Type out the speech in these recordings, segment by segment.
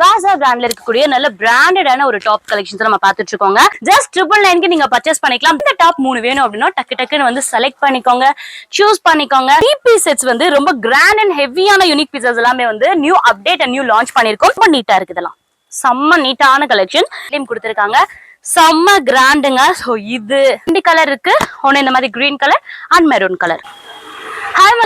வாசா பிராண்ட்ல இருக்கக்கூடிய நல்ல பிராண்டடான ஒரு டாப் கலெக்ஷன்ஸ் நம்ம பார்த்துட்டு இருக்கோங்க ஜஸ்ட் ட்ரிபிள் நைன்க்கு நீங்க பர்ச்சேஸ் பண்ணிக்கலாம். இந்த டாப் மூணு வேணும் அப்படின்னா டக்கு டக்குன்னு வந்து செலக்ட் பண்ணிக்கோங்க. சூஸ் பண்ணிக்கோங்க. டிபி செட்ஸ் வந்து ரொம்ப கிராண்ட் அண்ட் ஹெவியான யூனிக் பீசஸ் எல்லாமே வந்து new update and new launch பண்ணிருக்கோம் ரொம்ப நீட்டா இருக்கு இதெல்லாம். செம்ம நீட்டான கலெக்ஷன் கொடுத்துருக்காங்க. செம்ம கிராண்டுங்க ஸோ இது. ரெண்டு கலர் இருக்கு. ஒன்னு இந்த மாதிரி green colour and maroon colour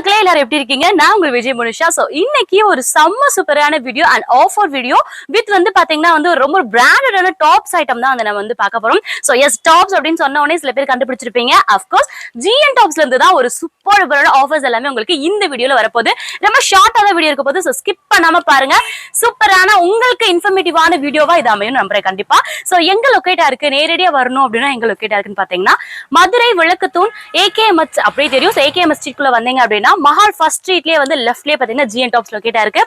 மக்களே எல்லாரும் எப்படி இருக்கீங்க? நான் உங்க விஜய் மனுஷா. சோ இன்னைக்கு ஒரு செம்ம சூப்பரான video and offer video with வந்து பாத்தீங்கன்னா வந்து ரொம்ப பிராண்டடான டாப்ஸ் ஐட்டம் தான் வந்து நம்ம வந்து பார்க்க போறோம். சோ எஸ் டாப்ஸ் அப்படின்னு சொன்ன உடனே சில பேர் கண்டுபிடிச்சிருப்பீங்க. அஃப்கோர்ஸ் ஜிஎன் டாப்ஸ்ல இருந்து தான் ஒரு சூப்பர் ஆஃபர்ஸ் எல்லாமே உங்களுக்கு இந்த வீடியோல வரப்போகுது. ரொம்ப ஷார்ட்டான வீடியோ இருக்க போது ஸோ ஸ்கிப் பண்ணாம பாருங்க. சூப்பரான உங்களுக்கு இன்ஃபர்மேட்டிவான வீடியோவா இது அமையும் நம்புறேன் கண்டிப்பா. சோ எங்க லொக்கேட்டா இருக்கு? நேரடியா வரணும் அப்படின்னா எங்க லொக்கேட்டா இருக்குன்னு பாத்தீங்கன்னா மதுரை விளக்குத்தூண் ஏகேஎம்எஸ் அப்படியே தெரியும். ஏகேஎம்எஸ் ஸ்ட்ரீட்குள்ள வந்தீங்க அப்படின்னா மஹால் ஃபர்ஸ்ட் ஸ்ட்ரீட்லயே வந்து லெஃப்ட்லயே பாத்தீங்கன்னா ஜிஎன் டாப்ஸ் லொக்கேட்டா இருக்கு.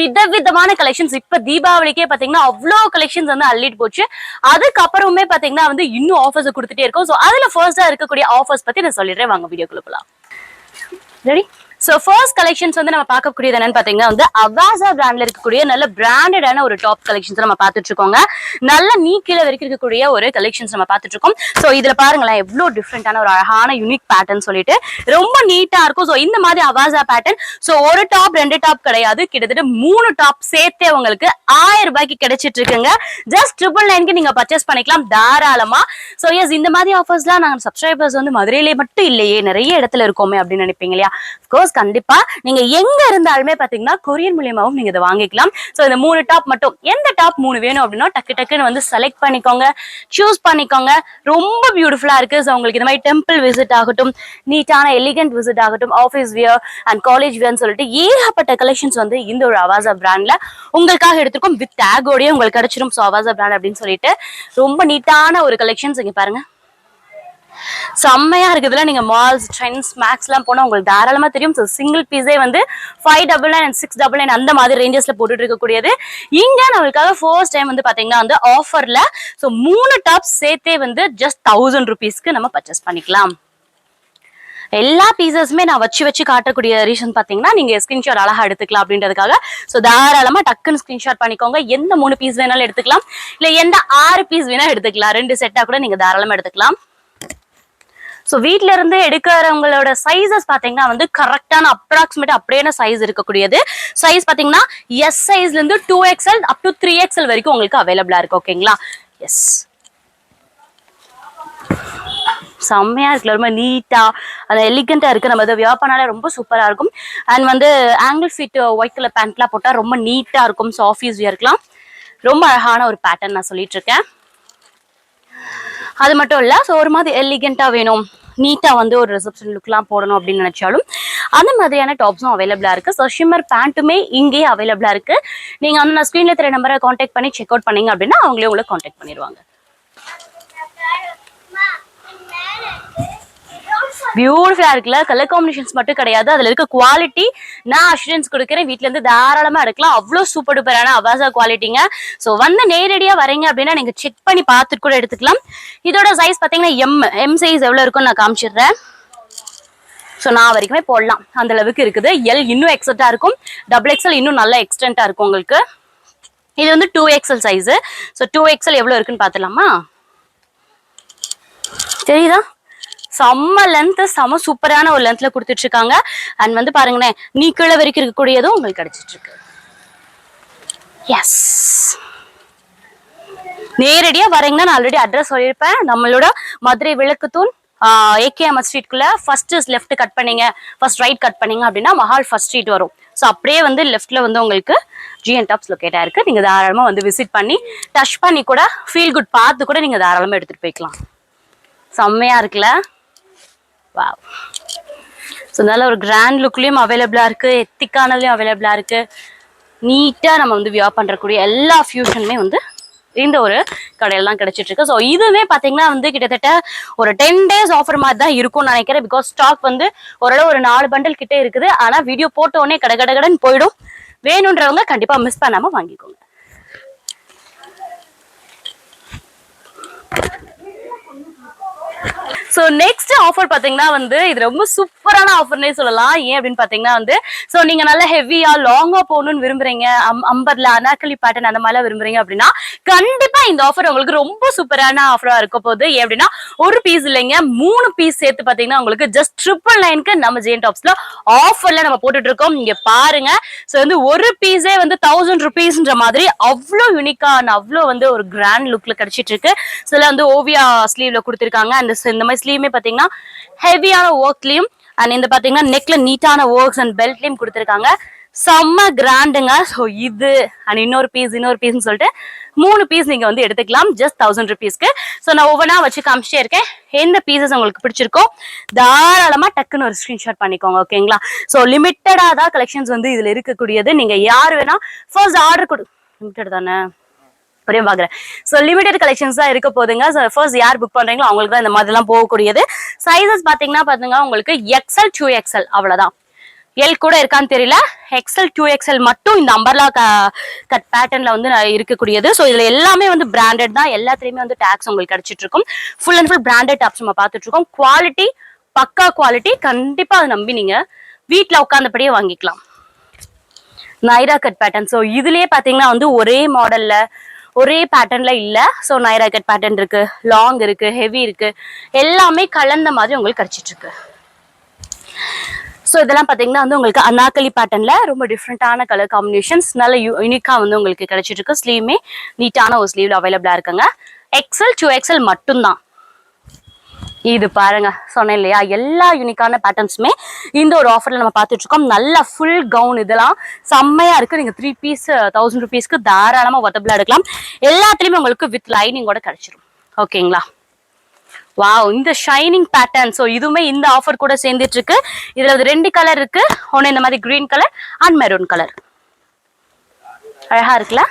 வித விதமான கலெக்ஷன்ஸ் இப்ப தீபாவளிக்கே பாத்தீங்கன்னா அவ்வளோ கலெக்ஷன்ஸ் வந்து அள்ளிட்டு போச்சு. அதுக்கப்புறமே பாத்தீங்கன்னா வந்து இன்னும் ஆஃபர்ஸ் கொடுத்துட்டே இருக்கும். ஸோ அதுல ஃபர்ஸ்டா இருக்கக்கூடிய ஆஃபர்ஸ் பத்தி நான் சொல்லிடுறேன். வாங்க வீடியோக்குள்ள போலாம். ரெடி சோ ஃபர்ஸ்ட் கலெக்ஷன்ஸ் வந்து நம்ம பார்க்கக்கூடியது என்னன்னு பாத்தீங்கன்னா வந்து அவாசா பிராண்ட்ல இருக்கக்கூடிய நல்ல பிராண்டடான ஒரு டாப் கலெக்ஷன்ஸ் நம்ம பார்த்துட்டு இருக்கோங்க நல்ல நீ கீழே வரைக்கும் இருக்கக்கூடிய ஒரு கலெக்ஷன்ஸ் நம்ம பார்த்துட்டு இருக்கோம் சோ இதுல பாருங்களேன் எவ்வளவு டிஃப்ரெண்டான ஒரு அழகான யூனிக் பேட்டர்ன் சொல்லிட்டு ரொம்ப நீட்டா இருக்கும். சோ இந்த மாதிரி அவாசா பேட்டர்ன் சோ ஒரு டாப் ரெண்டு டாப் கிடையாது. கிட்டத்தட்ட மூணு டாப் சேர்த்தே உங்களுக்கு ஆயிரம் ரூபாய்க்கு கிடைச்சிட்டு இருக்குங்க ஜஸ்ட் ட்ரிபிள் நைன்க்கு நீங்க பர்ச்சேஸ் பண்ணிக்கலாம் தாராளமா. சோ எஸ் இந்த மாதிரி ஆஃபர்ஸ்லாம் நாங்க சப்ஸ்கிரைபர்ஸ் வந்து மதுரையிலே மட்டும் இல்லையே நிறைய இடத்துல இருக்கோமே அப்படின்னு நினைப்பீங்க இல்லையா? கண்டிப்பா நீங்க எங்க இருந்தாலுமே பாத்தீங்கன்னா கொரியர் மூலியமாவும் நீங்க இதை வாங்கிக்கலாம். சோ இந்த மூணு டாப் மட்டும் எந்த டாப் மூணு வேணும் அப்படின்னா டக்கு டக்குன்னு வந்து செலக்ட் பண்ணிக்கோங்க. சூஸ் பண்ணிக்கோங்க. ரொம்ப பியூட்டிஃபுல்லா இருக்கு. ஸோ உங்களுக்கு இந்த மாதிரி டெம்பிள் விசிட் ஆகட்டும் நீட்டான எலிகன்ட் விசிட் ஆகட்டும் ஆஃபீஸ் வியர் அண்ட் காலேஜ் வியர்னு சொல்லிட்டு ஏகப்பட்ட கலெக்ஷன்ஸ் வந்து இந்த ஒரு அவாசா பிராண்ட்ல உங்களுக்காக எடுத்திருக்கும். வித் டேகோடய உங்களுக்கு கிடைச்சிரும். ஸோ அவாசா பிராண்ட் அப்படின்னு சொல்லிட்டு ரொம்ப நீட்டான ஒரு கலெக்ஷன்ஸ் இங்க பாருங்க. செம்மையா இருக்குதுல. நீங்க மால்ஸ் ட்ரெண்ட்ஸ் மேக்ஸ் எல்லாம் போனா உங்களுக்கு தாராளமா தெரியும். ஸோ சிங்கிள் பீஸே வந்து five double nine and six double nine அந்த மாதிரி ரேஞ்சஸ்ல போட்டுட்டு இருக்கக்கூடியது. இங்க நம்மளுக்காக ஃபர்ஸ்ட் டைம் வந்து பாத்தீங்கன்னா வந்து ஆஃபர்ல ஸோ மூணு டாப்ஸ் சேர்த்தே வந்து ஜஸ்ட் தௌசண்ட் ருபீஸ்க்கு நம்ம பர்ச்சேஸ் பண்ணிக்கலாம். எல்லா பீசஸுமே நான் வச்சு வச்சு காட்டக்கூடிய ரீசன் பார்த்தீங்கன்னா நீங்கள் ஸ்க்ரீன்ஷாட் அழகாக எடுத்துக்கலாம் அப்படின்றதுக்காக. ஸோ தாராளமாக டக்குன்னு ஸ்க்ரீன்ஷாட் பண்ணிக்கோங்க. எந்த மூணு பீஸ் வேணாலும் எடுத்துக்கலாம். இல்லை எந்த ஆறு பீஸ் வேணாலும் எடுத்துக்கலாம். ரெண்டு செட்டாக கூட நீங்கள் தாராளமாக எடுத்துக்கலாம். ஸோ வீட்டில இருந்து எடுக்கிறவங்களோட சைஸஸ் பாத்தீங்கன்னா வந்து கரெக்டான அப்ராக்சிமேட் அப்படியான சைஸ் இருக்கக்கூடியது. சைஸ் பாத்தீங்கன்னா எஸ் சைஸ்ல இருந்து two XL up to three XL வரைக்கும் உங்களுக்கு அவைலபிளா இருக்கு ஓகேங்களா எஸ் செம்மையா இருக்குல்ல ரொம்ப நீட்டா அந்த எலிகண்டா இருக்கு. நம்ம இதை வியர் பண்ணாலே ரொம்ப சூப்பரா இருக்கும். அண்ட் வந்து ஆங்கிள் ஃபிட் ஒயிட் கலர் பேண்ட்லாம் போட்டா ரொம்ப நீட்டா இருக்கும். ஸோ ஆஃபீஸ் வியர்க்கலாம் ரொம்ப அழகான ஒரு பேட்டர்ன் நான் சொல்லிட்டு இருக்கேன். அது மட்டும் இல்ல ஸோ ஒரு மாதிரி எலிகெண்டா வேணும். நீட்டா வந்து ஒரு ரிசப்ஷன் லுக்லாம் போடணும் அப்படின்னு நினைச்சாலும் அந்த மாதிரியான டாப்ஸும் அவைலபிளா இருக்கு. ஸோ ஷிம்மர் பேண்ட்டுமே இங்கேயே அவைலபிளா இருக்கு. நீங்க வந்து நான் ஸ்க்ரீன்ல தெரிய நம்பரை காண்டாக்ட் பண்ணி செக் அவுட் பண்ணீங்க அப்படின்னா அவங்களே உங்களை காண்டாக்ட் பண்ணிடுவாங்க பியூட்டிஃபுல்லா இருக்குல்ல? கலர் காம்பினேஷன்ஸ் மட்டும் கிடையாது. அதுல இருக்க குவாலிட்டி நான் அஷூரன்ஸ் கொடுக்குறேன். வீட்டுல இருந்து தாராளமா எடுக்கலாம். அவ்வளவு சூப்பர் டூப்பரான அவாசா குவாலிட்டிங்க சோ வந்து நேரடியா வரீங்க அப்படின்னா நீங்க செக் பண்ணி பார்த்துட்டு கூட எடுத்துக்கலாம். இதோட சைஸ் பாத்தீங்கன்னா எம் எம் சைஸ் எவ்வளவு இருக்கும்னு நான் காமிச்சிடுறேன். ஸோ நான் வரைக்குமே போடலாம். அந்த அளவுக்கு இருக்குது. எல் இன்னும் எக்ஸட்டா இருக்கும். டபுள் எக்ஸல் இன்னும் நல்ல எக்ஸ்டென்ட்டா இருக்கும் உங்களுக்கு. இது வந்து two XL size so two XL எவ்வளோ இருக்குன்னு பார்த்துலாமா தெரியுதா? செம்ம லென்த் செம்ம சூப்பரான ஒரு லென்த்ல கொடுத்துட்டு இருக்காங்க அண்ட் வந்து பாருங்களேன் நீ கீழே வரைக்கும் இருக்கக்கூடியதும் உங்களுக்கு கிடைச்சிட்டு இருக்கு எஸ் நேரடியாக வரீங்கன்னா நான் ஆல்ரெடி அட்ரஸ் சொல்லியிருப்பேன். நம்மளோட மதுரை விளக்குத்தூண் ஏகேஎம் ஸ்ட்ரீட்குள்ள ஃபர்ஸ்ட் லெஃப்ட் கட் பண்ணீங்க. ஃபர்ஸ்ட் ரைட் கட் பண்ணீங்க அப்படின்னா மஹால் ஃபர்ஸ்ட் ஸ்ட்ரீட் வரும். ஸோ அப்படியே வந்து லெஃப்ட்ல வந்து உங்களுக்கு ஜிஎன் டாப்ஸ் லொக்கேட் ஆயிருக்கு நீங்க தாராளமா வந்து விசிட் பண்ணி டச் பண்ணி கூட ஃபீல் குட் பார்த்து கூட நீங்க தாராளமா எடுத்துட்டு போய்க்கலாம். செம்மையா இருக்குல்ல? வா ஸோ நல்ல ஒரு கிராண்ட் லுக்லயும் அவைலபிளா இருக்கு. எத்திக்கானதுலயும் அவைலபிளா இருக்கு. நீட்டா நம்ம வந்து வியா பண்றக்கூடிய எல்லா ஃபியூஷனுமே வந்து இந்த ஒரு கடையெல்லாம் தான் கிடைச்சிட்டு இருக்கு ஸோ இதுவுமே பார்த்தீங்கன்னா வந்து கிட்டத்தட்ட ஒரு டென் டேஸ் ஆஃபர் மாதிரி தான் இருக்கும்னு நினைக்கிறேன். பிகாஸ் ஸ்டாக் வந்து ஓரளவு ஒரு நாலு பண்டல் கிட்டே இருக்குது. ஆனால் வீடியோ போட்ட உடனே கடை கடகடன்னு கடன் போயிடும். வேணுன்றவங்க கண்டிப்பாக மிஸ் பண்ணாமல் வாங்கிக்கோங்க. ஸோ நெக்ஸ்ட் ஆஃபர் பார்த்தீங்கன்னா வந்து இது ரொம்ப சூப்பரான ஆஃபர்னே சொல்லலாம். ஏன் அப்படின்னு பார்த்தீங்கன்னா வந்து ஸோ நீங்கள் நல்லா ஹெவியாக லாங்காக போகணும்னு விரும்புறீங்க அம் அம்பர்ல அனாக்கலி பேட்டர்ன் அந்த மாதிரிலாம் விரும்புறீங்க அப்படின்னா கண்டிப்பாக இந்த ஆஃபர் உங்களுக்கு ரொம்ப சூப்பரான ஆஃபராக இருக்க போகுது. ஏன் அப்படின்னா ஒரு பீஸ் இல்லைங்க மூணு பீஸ் சேர்த்து பார்த்தீங்கன்னா உங்களுக்கு ஜஸ்ட் ட்ரிபிள் நைனுக்கு நம்ம ஜெயின் டாப்ஸில் ஆஃபரில் நம்ம போட்டுட்டு இருக்கோம். இங்க பாருங்க. ஸோ வந்து ஒரு பீஸே வந்து தௌசண்ட் ருபீஸ்ன்ற மாதிரி அவ்வளோ யூனிக்கான அவ்வளோ வந்து ஒரு கிராண்ட் லுக்கில் கிடைச்சிட்டு இருக்கு. சில வந்து ஓவியா ஸ்லீவ்ல கொடுத்துருக்காங்க. அந்த இந்த மாதிரி ஸ்லீவுமே பாத்தீங்கன்னா ஹெவியான ஒர்க்லயும் அண்ட் இந்த பாத்தீங்கன்னா நெக்ல நீட்டான ஒர்க்ஸ் அண்ட் பெல்ட்லயும் கொடுத்துருக்காங்க. செம்ம கிராண்டுங்க ஸோ இது அண்ட் இன்னொரு பீஸ் இன்னொரு பீஸ்னு சொல்லிட்டு மூணு பீஸ் நீங்க வந்து எடுத்துக்கலாம். ஜஸ்ட் தௌசண்ட் ருபீஸ்க்கு ஸோ நான் ஒவ்வொன்றா வச்சு காமிச்சிட்டே இருக்கேன். எந்த பீசஸ் உங்களுக்கு பிடிச்சிருக்கோ தாராளமா டக்குன்னு ஒரு ஸ்கிரீன்ஷாட் பண்ணிக்கோங்க ஓகேங்களா ஸோ லிமிட்டடா தான் கலெக்ஷன்ஸ் வந்து இதுல இருக்கக்கூடியது. நீங்க யார் வேணா ஃபர்ஸ்ட் ஆர்டர் கொடு. லிமிட்டட் தானே? ஒரே பாக்குறேன். ஸோ லிமிடெட் கலெக்ஷன்ஸ் தான் இருக்க போதுங்க. ஸோ ஃபர்ஸ்ட் யார் புக் பண்றீங்களோ அவங்களுக்கு தான் இந்த மாதிரிலாம் போகக்கூடியது. சைஸஸ் பாத்தீங்கன்னா பாத்துங்க உங்களுக்கு எக்ஸல் டூ எக்ஸல் அவ்வளவுதான். எல் கூட இருக்கான்னு தெரியல. எக்ஸல் டூ எக்ஸல் மட்டும் இந்த அம்பர்லா கட் பேட்டர்ன்ல வந்து இருக்கக்கூடியது. ஸோ இதுல எல்லாமே வந்து பிராண்டட் தான். எல்லாத்துலயுமே வந்து டேக்ஸ் உங்களுக்கு கிடைச்சிட்டு இருக்கும் full and full branded tops நம்ம பார்த்துட்டு இருக்கோம் குவாலிட்டி பக்கா குவாலிட்டி கண்டிப்பா அதை நம்பி நீங்க வீட்டில் உட்காந்தபடியே வாங்கிக்கலாம். நைரா கட் பேட்டர்ன் ஸோ இதுலயே பாத்தீங்கன்னா வந்து ஒரே மாடல்ல ஒரே பேட்டர்ன்ல இல்லை. ஸோ நைரா கட் பேட்டர்ன் இருக்கு லாங் இருக்கு ஹெவி இருக்கு. எல்லாமே கலந்த மாதிரி உங்களுக்கு கிடைச்சிட்டு இருக்கு. ஸோ இதெல்லாம் பார்த்தீங்கன்னா வந்து உங்களுக்கு அனாக்கலி பேட்டர்ன்ல ரொம்ப டிஃப்ரெண்டான கலர் காம்பினேஷன்ஸ் நல்ல யூனிக்காக வந்து உங்களுக்கு கிடைச்சிட்டு இருக்கு. ஸ்லீவுமே நீட்டான ஒரு ஸ்லீவ்ல அவைலபிளாக இருக்குங்க. எக்ஸல் டூ எக்ஸல் மட்டும்தான். இது பாருங்க சொன்னேன் இல்லையா? எல்லா யூனிக்கான பேட்டர்ன்ஸுமே இந்த ஒரு ஆஃபர்ல நம்ம பார்த்துட்டு இருக்கோம். நல்ல ஃபுல் கவுன் இதெல்லாம் செம்மையா இருக்கு. நீங்க த்ரீ பீஸ் தௌசண்ட் ருபீஸ்க்கு தாராளமா ஒத்தபிளா எடுக்கலாம். எல்லாத்துலயுமே உங்களுக்கு வித் லைனிங்கோட கிடைச்சிரும். ஓகேங்களா வாவ் இந்த ஷைனிங் பேட்டர்ன் ஸோ இதுவுமே இந்த ஆஃபர் கூட சேர்ந்துட்டு இருக்கு. இதுல ரெண்டு கலர் இருக்கு. ஒன்று இந்த மாதிரி green colour and maroon colour அழகா இருக்குல்ல?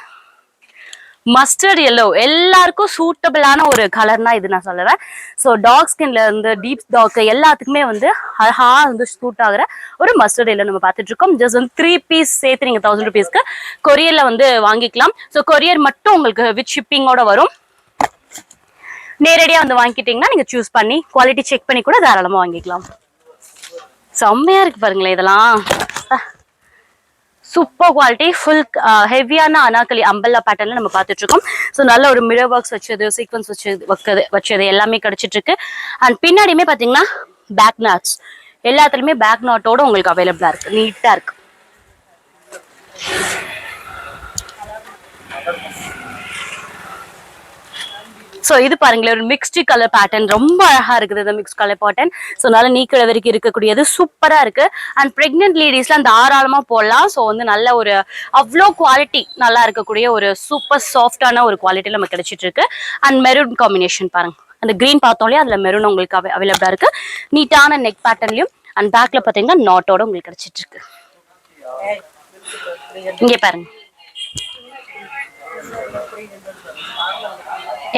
மஸ்டர்ட் எல்லோ எல்லாருக்கும் சூட்டபிளான ஒரு கலர்னா இது நான் சொல்லுவேன் ஸோ டாக் ஸ்கின்ல இருந்து டீப் டாக் எல்லாத்துக்குமே வந்து அழகா வந்து சூட் ஆகிற ஒரு மஸ்டர்ட் எல்லோ நம்ம பார்த்துட்டு இருக்கோம். ஜஸ்ட் வந்து த்ரீ பீஸ் சேர்த்து நீங்க தௌசண்ட் ருபீஸ்க்கு கொரியர்ல வந்து வாங்கிக்கலாம். ஸோ கொரியர் மட்டும் உங்களுக்கு வித் ஷிப்பிங்கோட வரும். நேரடியா வந்து வாங்கிட்டீங்கன்னா நீங்க சூஸ் பண்ணி குவாலிட்டி செக் பண்ணி கூட தாராளமா வாங்கிக்கலாம். செம்மையா இருக்கு பாருங்களேன் இதெல்லாம். சூப்பர் குவாலிட்டி ஃபுல் ஹெவியான அனாக்கலி அம்பல்லா பேட்டர்ல நம்ம பார்த்துட்டு இருக்கோம் ஸோ நல்ல ஒரு மிரர் ஒர்க்ஸ் வச்சது சீக்வன்ஸ் வச்சது வைக்கிறது வச்சது எல்லாமே கிடைச்சிட்டு இருக்கு அண்ட் பின்னாடியுமே பார்த்தீங்கன்னா பேக் நாட்ஸ் எல்லாத்துலயுமே பேக் நாட்டோட உங்களுக்கு அவைலபிளா இருக்கு. நீட்டா இருக்கு. ஸோ இது பாருங்களேன் ஒரு மிக்ஸ்டு கலர் பேட்டர்ன் ரொம்ப அழகாக இருக்குது இந்த மிக்ஸ் கலர் பேட்டர்ன் ஸோ நல்ல நீக்கிழ வரைக்கும் இருக்கக்கூடியது சூப்பராக இருக்குது அண்ட் ப்ரெக்னென்ட் லேடிஸ்லாம் தாராளமாக போடலாம். ஸோ வந்து நல்ல ஒரு அவ்வளோ குவாலிட்டி நல்லா இருக்கக்கூடிய ஒரு சூப்பர் சாஃப்டான ஒரு குவாலிட்டியில் நம்ம கிடைச்சிட்டு இருக்கு. அண்ட் மெரூன் காம்பினேஷன் பாருங்க. அந்த கிரீன் பார்த்தோம் அதில் மெரூன் உங்களுக்கு அவை அவைலபிளாக இருக்கு. நீட்டான நெக் பேட்டர்ன்லையும் அண்ட் பேக்ல பார்த்தீங்கன்னா நாட்டோட உங்களுக்கு கிடைச்சிட்டு இருக்கு. இங்கே பாருங்க.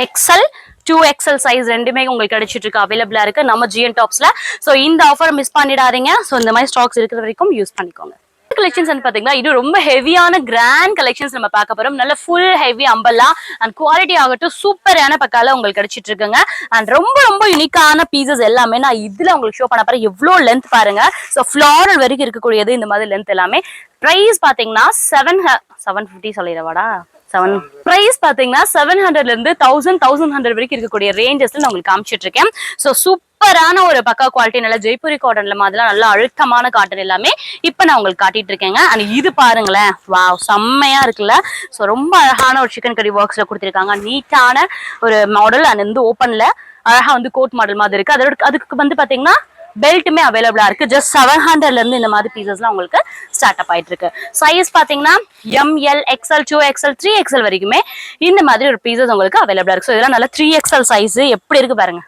எக்ஸல் டூ எக்ஸல் சைஸ் ரெண்டுமே உங்களுக்கு கிடைச்சிட்டு இருக்கு அவைலபிளா இருக்கு. நம்ம ஜிஎன் டாப்ஸ்ல ஸோ இந்த ஆஃபர் மிஸ் பண்ணிடாதீங்க. ஸோ இந்த மாதிரி ஸ்டாக்ஸ் இருக்கிற வரைக்கும் யூஸ் பண்ணிக்கோங்க. கலெக்ஷன்ஸ் வந்து பாத்தீங்கன்னா இது ரொம்ப ஹெவியான கிராண்ட் கலெக்ஷன்ஸ் நம்ம பார்க்க போறோம். நல்ல full heavy umbrella and quality ஆகட்டும் சூப்பரான பக்கால உங்களுக்கு கிடைச்சிட்டு இருக்குங்க அண்ட் ரொம்ப ரொம்ப யூனிக்கான பீசஸ் எல்லாமே நான் இதுல உங்களுக்கு ஷோ பண்ண போறேன். எவ்வளவு லென்த் பாருங்க. ஸோ ஃபிளாரல் வரைக்கும் இருக்கக்கூடியது இந்த மாதிரி லென்த் எல்லாமே. பிரைஸ் பாத்தீங்கன்னா செவன் செவன் ஃபிஃப்டி சொல்லிடுவாடா? செவன் பிரைஸ் பாத்தீங்கன்னா செவன் ஹண்ட்ரட்ல இருந்து தௌசண்ட் தௌசண்ட் ஹண்ட்ரட் வரைக்கும் இருக்கக்கூடிய ரேஞ்சஸ்ல நான் உங்களுக்கு காமிச்சிட்டு இருக்கேன். ஸோ சூப்பரான ஒரு பக்கா குவாலிட்டி நல்ல ஜெய்ப்பூரி காட்டன்ல மாதிரிலாம் நல்ல அழுத்தமான காட்டன் எல்லாமே இப்போ நான் உங்களுக்கு காட்டிட்டு இருக்கேங்க. அண்ட் இது பாருங்களேன். வா செம்மையா இருக்குல்ல? ஸோ ரொம்ப அழகான ஒரு சிக்கன் கறி ஒர்க்ஸ்ல கொடுத்துருக்காங்க. நீட்டான ஒரு மாடல் அண்ட் வந்து ஓப்பன்ல அழகா வந்து கோட் மாடல் மாதிரி இருக்கு. அதோட அதுக்கு வந்து பாத்தீங்கன்னா பெல்ட்டுமே அவைலபிளா இருக்கு. ஜஸ்ட் செவன் ஹண்ட்ரட்ல இருந்து இந்த மாதிரி பீசஸ்லாம் உங்களுக்கு ஸ்டார்ட் அப் ஆயிட்டு இருக்கு சைஸ் பாத்தீங்கன்னா M L XL two XL three XL வரைக்குமே இந்த மாதிரி ஒரு பீசஸ் உங்களுக்கு அவைலபிளா இருக்கு. ஸோ இதெல்லாம் நல்ல த்ரீ எக்ஸ்எல் சைஸ் எப்படி இருக்கு பாருங்க.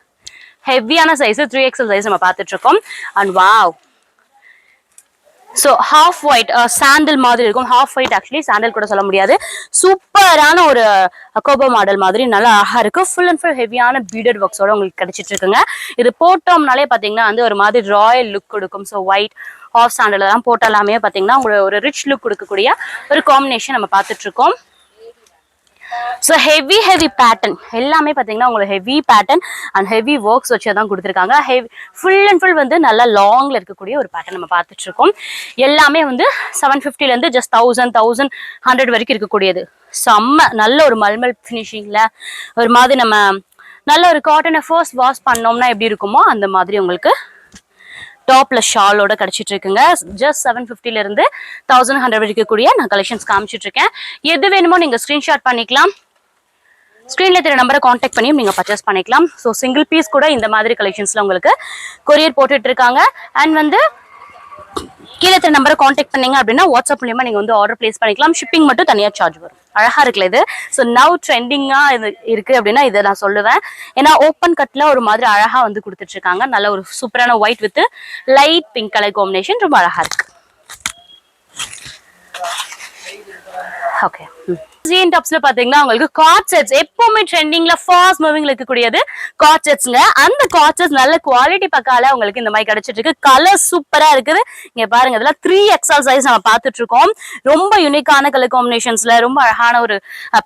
ஹெவியான சைஸ் த்ரீ எக்ஸ்எல் சைஸ் நம்ம பார்த்துட்டு இருக்கோம். And wow so half white sandal மாதிரி இருக்கும். ஹாஃப் ஒயிட் ஆக்சுவலி சாண்டில் கூட சொல்ல முடியாது. சூப்பரான ஒரு uh, அக்கோபா மாடல் மாதிரி நல்லா அழகா இருக்கு. ஃபுல் அண்ட் ஃபுல் ஹெவியான பீடட் ஒர்க்ஸோட உங்களுக்கு கிடைச்சிட்டு இருக்குங்க. இது போட்டோம்னாலே பார்த்தீங்கன்னா வந்து ஒரு மாதிரி ராயல் லுக் கொடுக்கும். ஸோ ஒயிட் ஆஃப் சாண்டில் எல்லாம் போட்டாலாமே பார்த்தீங்கன்னா உங்களுக்கு ஒரு ரிச் லுக் கொடுக்கக்கூடிய ஒரு காம்பினேஷன் நம்ம பார்த்துட்டு இருக்கோம். ஸோ ஹெவி ஹெவி பேட்டர்ன் எல்லாமே பார்த்தீங்கன்னா உங்களுக்கு heavy pattern and heavy works வச்சு தான் கொடுத்துருக்காங்க. ஹெவி ஃபுல் அண்ட் ஃபுல் வந்து நல்லா லாங்கில் இருக்கக்கூடிய ஒரு பேட்டர்ன் நம்ம பார்த்துட்ருக்கோம். எல்லாமே வந்து செவன் ஃபிஃப்டிலேருந்து ஜஸ்ட் தௌசண்ட் தௌசண்ட் ஹண்ட்ரட் வரைக்கும் இருக்கக்கூடியது. செம்ம நல்ல ஒரு மல்மல் ஃபினிஷிங்கில் ஒரு மாதிரி நம்ம நல்ல ஒரு காட்டனை ஃபர்ஸ்ட் வாஷ் பண்ணோம்னா எப்படி இருக்குமோ அந்த மாதிரி உங்களுக்கு டாப்ல ஷாலோட கிடைச்சிட்டு இருக்குங்க. ஜஸ்ட் செவன் ஃபிஃப்டில இருந்து தௌசண்ட் ஹண்ட்ரட் இருக்கக்கூடிய நான் கலெக்ஷன்ஸ் காமிச்சிட்டு இருக்கேன். எது வேணுமோ நீங்க ஸ்கிரீன்ஷாட் பண்ணிக்கலாம். ஸ்க்ரீனில் தெரிய நம்பரை காண்டாக்ட் பண்ணியும் நீங்கள் பர்ச்சேஸ் பண்ணிக்கலாம். ஸோ சிங்கிள் பீஸ் கூட இந்த மாதிரி கலெக்ஷன்ஸில் உங்களுக்கு கொரியர் போட்டுட்டு இருக்காங்க. அண்ட் வந்து கீழே தெரிய நம்பரை காண்டாக்ட் பண்ணீங்க அப்படின்னா வாட்ஸ்அப் மூலியமா நீங்கள் வந்து ஆர்டர் பிளேஸ் பண்ணிக்கலாம். ஷிப்பிங் மட்டும் தனியாக சார்ஜ் வரும். அழகா இருக்குல்ல இது? ஸோ நவ் ட்ரெண்டிங்கா இது இருக்கு அப்படின்னா இதை நான் சொல்லுவேன். ஏன்னா ஓப்பன் கட்ல ஒரு மாதிரி அழகா வந்து கொடுத்துட்டு இருக்காங்க நல்ல ஒரு சூப்பரான white with light pink colour combination ரொம்ப அழகா இருக்கு. ஓகே ஜீன் டாப்ஸ்ல பாத்தீங்கன்னா உங்களுக்கு காட் செட்ஸ் எப்பவுமே ட்ரெண்டிங்ல ஃபாஸ்ட் மூவிங்ல இருக்கக்கூடியது. காட் செட்ஸ்ங்க அந்த காட் செட்ஸ் நல்ல குவாலிட்டி பக்கால உங்களுக்கு இந்த மாதிரி கிடைச்சிட்டு இருக்கு. கலர் சூப்பரா இருக்குது. இங்க பாருங்க இதெல்லாம் த்ரீ எக்ஸல் சைஸ் நம்ம பார்த்துட்டு இருக்கோம். ரொம்ப யூனிக்கான கலர் காம்பினேஷன்ஸ்ல ரொம்ப அழகான ஒரு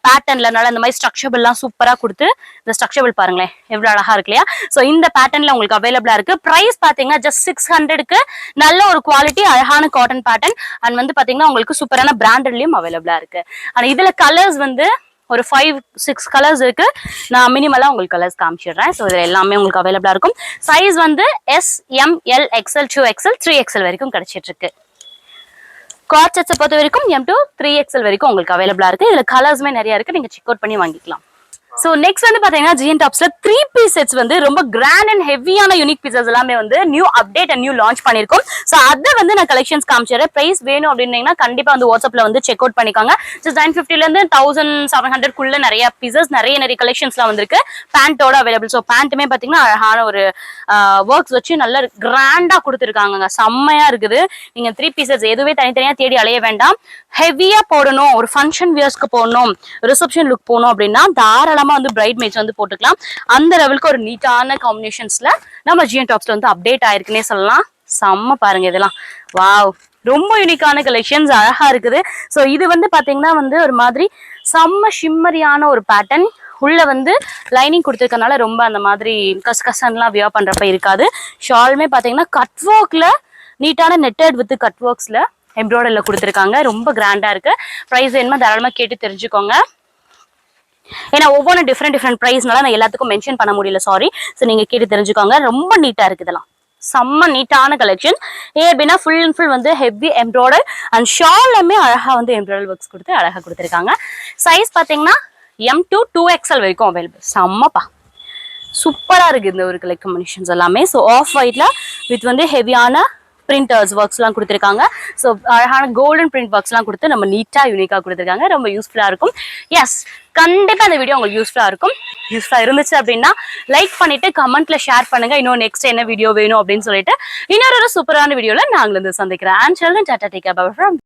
பேட்டர்ன்ல நல்ல இந்த மாதிரி ஸ்ட்ரக்சபிள் எல்லாம் சூப்பரா கொடுத்து இந்த ஸ்ட்ரக்சபிள் பாருங்களேன் எவ்வளவு அழகா இருக்கு இல்லையா? சோ இந்த பேட்டர்ன்ல உங்களுக்கு அவைலபிளா இருக்கு. பிரைஸ் பாத்தீங்கன்னா ஜஸ்ட் சிக்ஸ் ஹண்ட்ரடுக்கு நல்ல ஒரு குவாலிட்டி அழகான காட்டன் பேட்டர்ன் அண்ட் வந்து பாத்தீங்கன்னா உங்களுக்கு சூப்பரான பிராண்டட்லயும் அவைலபிளா அவைலபிளா இருக்கு. ஆனா இதுல கலர்ஸ் வந்து ஒரு ஃபைவ் சிக்ஸ் கலர்ஸ் இருக்கு. நான் மினிமலா உங்களுக்கு கலர்ஸ் காமிச்சிடுறேன். ஸோ இதுல எல்லாமே உங்களுக்கு அவைலபிளா இருக்கும். சைஸ் வந்து S M L XL two XL three XL வரைக்கும் கிடைச்சிட்டு இருக்கு. கார்ட் செட்ஸை பொறுத்த வரைக்கும் எம் டூ த்ரீ எக்ஸ்எல் வரைக்கும் உங்களுக்கு அவைலபிளா இருக்கு. இதுல கலர்ஸ்மே நிறைய இருக்கு. நீங்க செக் அவுட் பண்ணி வாங்கிக்கலாம். சோ நெக்ஸ்ட் வந்து பாத்தீங்கன்னா ஜிஎன் டாப்ஸ்ல த்ரீ பீஸ் செட்ஸ் வந்து ரொம்ப கிராண்ட் அண்ட் ஹெவியான யூனிக் பீசஸ் எல்லாமே வந்து new update and new launch பண்ணிருக்கோம் சோ அதை வந்து நான் கலெக்ஷன்ஸ் காமிச்சிடுறேன் பிரைஸ் வேணும் அப்படின்னீங்கன்னா கண்டிப்பா வந்து வாட்ஸ்அப்ல வந்து செக் அவுட் பண்ணிக்கோங்க. ஜஸ்ட் நைன் ஃபிஃப்டிலேருந்து தௌசண்ட் செவன் ஹண்ட்ரட் குள்ள நிறைய பீசஸ் நிறைய நிறைய கலெக்ஷன்ஸ்லாம் வந்திருக்கு. பேண்டோட அவைலபிள் ஸோ பேண்ட்டுமே பாத்தீங்கன்னா அழகான ஒரு ஒர்க்ஸ் வச்சு நல்ல கிராண்டா கொடுத்துருக்காங்க செம்மையா இருக்குது. நீங்க த்ரீ பீசஸ் எதுவே தனித்தனியா தேடி அலைய வேண்டாம். ஹெவியா போடணும். ஒரு ஃபங்க்ஷன் வியர்ஸ்க்கு போடணும். ரிசப்ஷன் லுக் போகணும் அப்படின்னா தாராளமா வந்து பிரைட் மேட்ச் வந்து போட்டுக்கலாம். அந்த லெவலுக்கு ஒரு நீட்டான காம்பினேஷன்ஸ்ல நம்ம ஜிஎன் டாப்ஸ்ல வந்து அப்டேட் ஆயிருக்குன்னே சொல்லலாம். செம்ம பாருங்க இதெல்லாம். வாவ் ரொம்ப யூனிக்கான கலெக்ஷன்ஸ் அழகா இருக்குது. ஸோ இது வந்து பாத்தீங்கன்னா வந்து ஒரு மாதிரி செம்ம ஷிம்மரியான ஒரு பேட்டர்ன் உள்ள வந்து லைனிங் கொடுத்துருக்கனால ரொம்ப அந்த மாதிரி கஸ் கசன்லாம் வியர் பண்றப்ப இருக்காது. ஷாலுமே பாத்தீங்கன்னா கட் ஒர்க்ல நீட்டான நெட்டட் வித் கட் ஒர்க்ஸ்ல எம்ப்ராய்டரியில் கொடுத்துருக்காங்க. ரொம்ப கிராண்டாக இருக்குது ப்ரைஸ் என்னமோ தாராளமாக கேட்டு தெரிஞ்சுக்கோங்க. ஏன்னா ஒவ்வொன்றும் டிஃப்ரெண்ட் டிஃப்ரெண்ட் ப்ரைஸ்னால நான் எல்லாத்துக்கும் மென்ஷன் பண்ண முடியல சாரி ஸோ நீங்க கேட்டு தெரிஞ்சுக்கோங்க. ரொம்ப நீட்டா இருக்கு இதெல்லாம். செம்ம நீட்டான கலெக்ஷன் ஏன் அப்படின்னா ஃபுல் அண்ட் ஃபுல் வந்து ஹெவி எம்ப்ராய்டர் அண்ட் ஷாலுமே அழகா வந்து எம்ப்ராய்டர் ஒர்க்ஸ் கொடுத்து அழகாக கொடுத்துருக்காங்க. சைஸ் பாத்தீங்கன்னா எம் டூ டூ எக்ஸ்எல் வரைக்கும் அவைலபிள் செம்மப்பா. சூப்பரா இருக்கு இந்த ஒரு கலெக்ட் காம்பினேஷன்ஸ் எல்லாமே. ஸோ ஆஃப் ஒயிட்டில் வித் வந்து ஹெவியான பிரிண்டர்ஸ் ஒர்க்ஸ்லாம் கொடுத்துருக்காங்க. ஸோ அழகான கோல்டன் பிரிண்ட் ஒர்க்ஸ்லாம் கொடுத்து நம்ம நீட்டாக யூனிக்காக கொடுத்துருக்காங்க. ரொம்ப யூஸ்ஃபுல்லாக இருக்கும். எஸ் கண்டிப்பாக அந்த வீடியோ உங்களுக்கு யூஸ்ஃபுல்லாக இருக்கும். யூஸ்ஃபுல்லாக இருந்துச்சு அப்படின்னா லைக் பண்ணிட்டு கமெண்ட்ல ஷேர் பண்ணுங்க. இன்னும் நெக்ஸ்ட் என்ன வீடியோ வேணும் அப்படின்னு சொல்லிட்டு இன்னொரு சூப்பரான வீடியோவில் நாங்கள் வந்து சந்திக்கிறேன் and Selvan tata take from